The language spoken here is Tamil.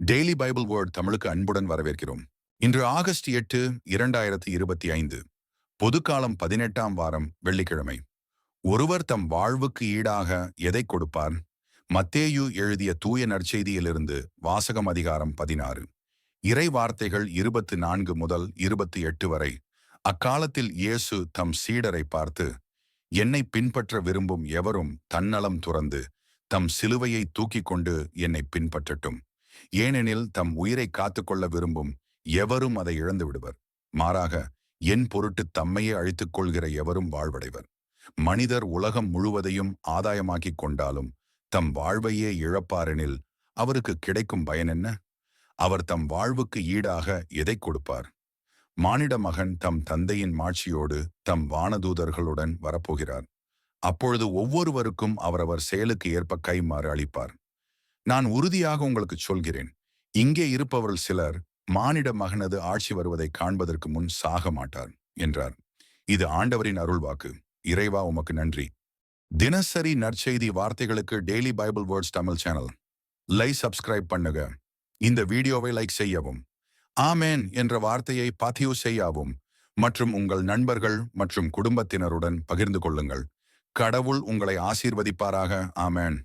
டெய்லி பைபிள் வேர்ட் தமிழுக்கு அன்புடன் வரவேற்கிறோம். இன்று ஆகஸ்ட் எட்டு இரண்டாயிரத்தி இருபத்தி ஐந்து. பொதுக்காலம் பதினெட்டாம் வாரம் வெள்ளிக்கிழமை. ஒருவர் தம் வாழ்வுக்கு ஈடாக எதை கொடுப்பார்? மத்தேயு எழுதிய தூய நற்செய்தியிலிருந்து வாசகம் அதிகாரம் பதினாறு. இறை வார்த்தைகள் இருபத்து நான்கு முதல் இருபத்தி எட்டு வரை. அக்காலத்தில் இயேசு தம் சீடரை பார்த்து என்னை பின்பற்ற விரும்பும் எவரும் தன்னலம் துறந்து தம் சிலுவையை தூக்கிக் கொண்டு என்னை பின்பற்றட்டும். ஏனெனில் தம் உயிரை காத்துக்கொள்ள விரும்பும் எவரும் அதை இழந்து விடுவர். மாறாக என் பொருட்டு தம்மையே அழித்துக் கொள்கிற எவரும் வாழ்வடைவர். மனிதர் உலகம் முழுவதையும் ஆதாயமாக்கிக் கொண்டாலும் தம் வாழ்வையே இழப்பாரெனில் அவருக்கு கிடைக்கும் பயன் என்ன? அவர் தம் வாழ்வுக்கு ஈடாக எதை கொடுப்பார்? மானிட மகன் தம் தந்தையின் மாட்சியோடு தம் வானதூதர்களுடன் வரப்போகிறார். அப்பொழுது ஒவ்வொருவருக்கும் அவரவர் செயலுக்கு ஏற்ப கைமாறு அளிப்பார். நான் உறுதியாக உங்களுக்கு சொல்கிறேன். இங்கே இருப்பவர்கள் சிலர் மானிட மகனது ஆட்சி வருவதை காண்பதற்கு முன் சாக மாட்டார் என்றார். இது ஆண்டவரின் அருள்வாக்கு. இறைவா உமக்கு நன்றி. தினசரி நற்செய்தி வார்த்தைகளுக்கு daily Bible words Tamil channel. Like subscribe பண்ணுங்க. இந்த வீடியோவை லைக் செய்யவும். ஆமேன் என்ற வார்த்தையை பதிவு செய்யவும். மற்றும் உங்கள் நண்பர்கள் மற்றும் குடும்பத்தினருடன் பகிர்ந்து கொள்ளுங்கள். கடவுள் உங்களை ஆசீர்வதிப்பாராக. ஆமேன்.